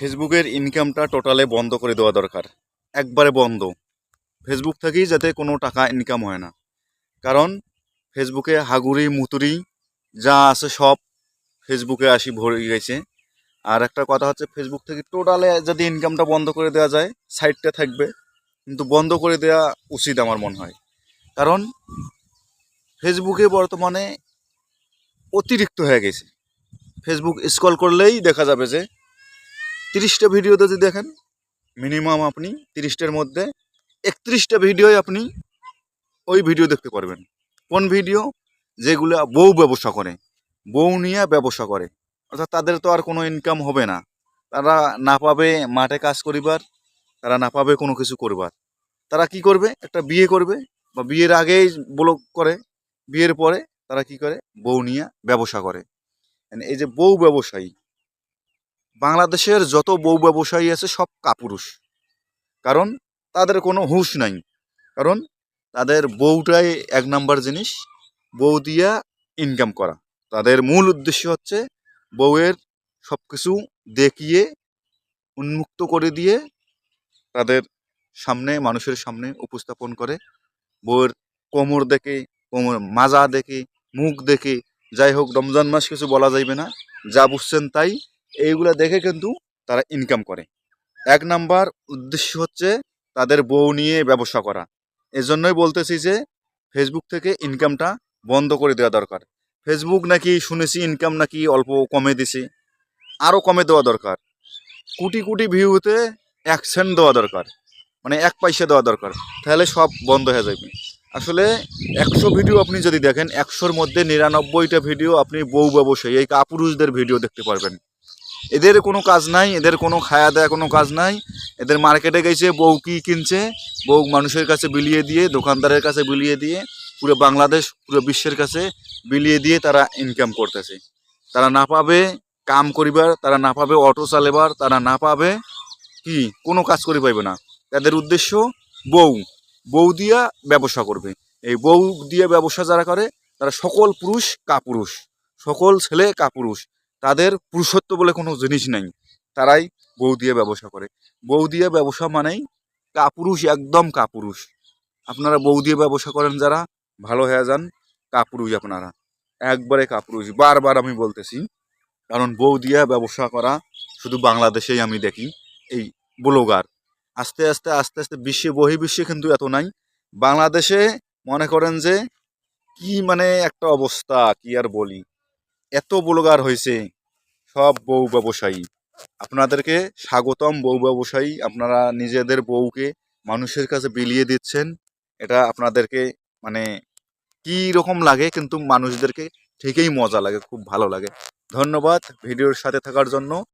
ফেসবুকের ইনকামটা টোটালে বন্ধ করে দেওয়া দরকার। একবারে বন্ধ। ফেসবুক থেকেই যাতে কোনো টাকা ইনকাম হয় না। কারণ ফেসবুকে হাগুড়ি, মুতুরি, যা আছে সব ফেসবুকে আসি ভরে গেছে। আর একটা কথা হচ্ছে, ফেসবুক থেকে টোটালে যদি ইনকামটা বন্ধ করে দেওয়া যায় সাইটটা থাকবে। কিন্তু বন্ধ করে দেওয়া উচিত আমার মনে হয়। কারণ ফেসবুকে বর্তমানে অতিরিক্ত হয়ে গেছে। ফেসবুক স্ক্রল করলেই দেখা যাবে যে তিরিশটা ভিডিও যদি দেখেন মিনিমাম আপনি তিরিশটার মধ্যে একত্রিশটা ভিডিওই আপনি ওই ভিডিও দেখতে পারবেন। কোন ভিডিও? যেগুলো বউ ব্যবসা করে। বউ নিয়ে ব্যবসা করে। অর্থাৎ তাদের তো আর কোনো ইনকাম হবে না। তারা না পাবে মাঠে কাজ করিবার, তারা না পাবে কোনো কিছু করবার। তারা কি করবে? একটা বিয়ে করবে বা বিয়ের আগেই ব্লগ করে, বিয়ের পরে তারা কি করে? বউ নিয়ে ব্যবসা করে। এই যে বউ ব্যবসায়ী বাংলাদেশের যত বউ ব্যবসায়ী আছে সব কাপুরুষ। কারণ তাদের কোনো হুঁশ নাই। কারণ তাদের বউটাই এক নাম্বার জিনিস, বউ দিয়া ইনকাম করা। তাদের মূল উদ্দেশ্য হচ্ছে বউয়ের সব কিছু দেখিয়ে, উন্মুক্ত করে দিয়ে তাদের সামনে, মানুষের সামনে উপস্থাপন করে। বউয়ের কোমর দেখে, কোমর মাজা দেখে, মুখ দেখে, যাই হোক রমজান মাস কিছু বলা যাইবে না, যা বুঝছেন তাই এইগুলা দেখে কিন্তু তারা ইনকাম করে। এক নাম্বার উদ্দেশ্য হচ্ছে তাদের বউ নিয়ে ব্যবসা করা। এজন্যই বলতেছি যে ফেসবুক থেকে ইনকামটা বন্ধ করে দেওয়া দরকার। ফেসবুক নাকি শুনেছি ইনকাম নাকি অল্প কমে দিছে। আরও কমে দেওয়া দরকার। কোটি কোটি ভিউতে এক সেন্ট দেওয়া দরকার। মানে এক পয়সা দেওয়া দরকার। তাহলে সব বন্ধ হয়ে যাবে। আসলে একশো ভিডিও আপনি যদি দেখেন, একশোর মধ্যে নিরানব্বইটা ভিডিও আপনি বউ ব্যবসায়ী, এই কাপুরুষদের ভিডিও দেখতে পারবেন। এদের কোনো কাজ নাই, এদের কোনো খায়া দেয়া কোনো কাজ নাই। এদের মার্কেটে গেছে, বউ কি কিনছে? বউ মানুষের কাছে বিলিয়ে দিয়ে, দোকানদারের কাছে বিলিয়ে দিয়ে, পুরো বাংলাদেশ, পুরো বিশ্বের কাছে বিলিয়ে দিয়ে তারা ইনকাম করতেছে। তারা না পাবে কাম করিবার, তারা না পাবে অটো চালাবার, তারা না পাবে কি? কোনো কাজ করে পাইবে না। তাদের উদ্দেশ্য বউ। বউ দিয়া ব্যবসা করবে। এই বউ দিয়ে ব্যবসা যারা করে, তারা সকল পুরুষ কাপুরুষ। সকল ছেলে কাপুরুষ। তাদের পুরুষত্ব বলে কোনো জিনিস নেই। তারাই বউ দিয়ে ব্যবসা করে। বউ দিয়ে ব্যবসা মানেই কাপুরুষ একদম কাপুরুষ। আপনারা বউ দিয়ে ব্যবসা করেন যারা, ভালো হয়ে যান কাপুরুষ আপনারা। একবারে কাপুরুষ। বারবার আমি বলতেছি, কারণ বউ দিয়ে ব্যবসা করা শুধু বাংলাদেশেই আমি দেখি, এই ব্লগার। আস্তে আস্তে আস্তে আস্তে বিশ্বে, বহির্বিশ্বে কিন্তু এত নাই। বাংলাদেশে মনে করেন যে কি মানে একটা অবস্থা, কি আর বলি। এত ব্লগার হয়েছে। সব বউ ব্যবসায়ী। আপনাদেরকে স্বাগতম বউ ব্যবসায়ী। আপনারা নিজেদের বউকে মানুষের কাছে বিলিয়ে দিচ্ছেন। এটা আপনাদেরকে মানে কি রকম লাগে কিন্তু মানুষদেরকে ঠিকই মজা লাগে, খুব ভালো লাগে। ধন্যবাদ ভিডিওর সাথে থাকার জন্য।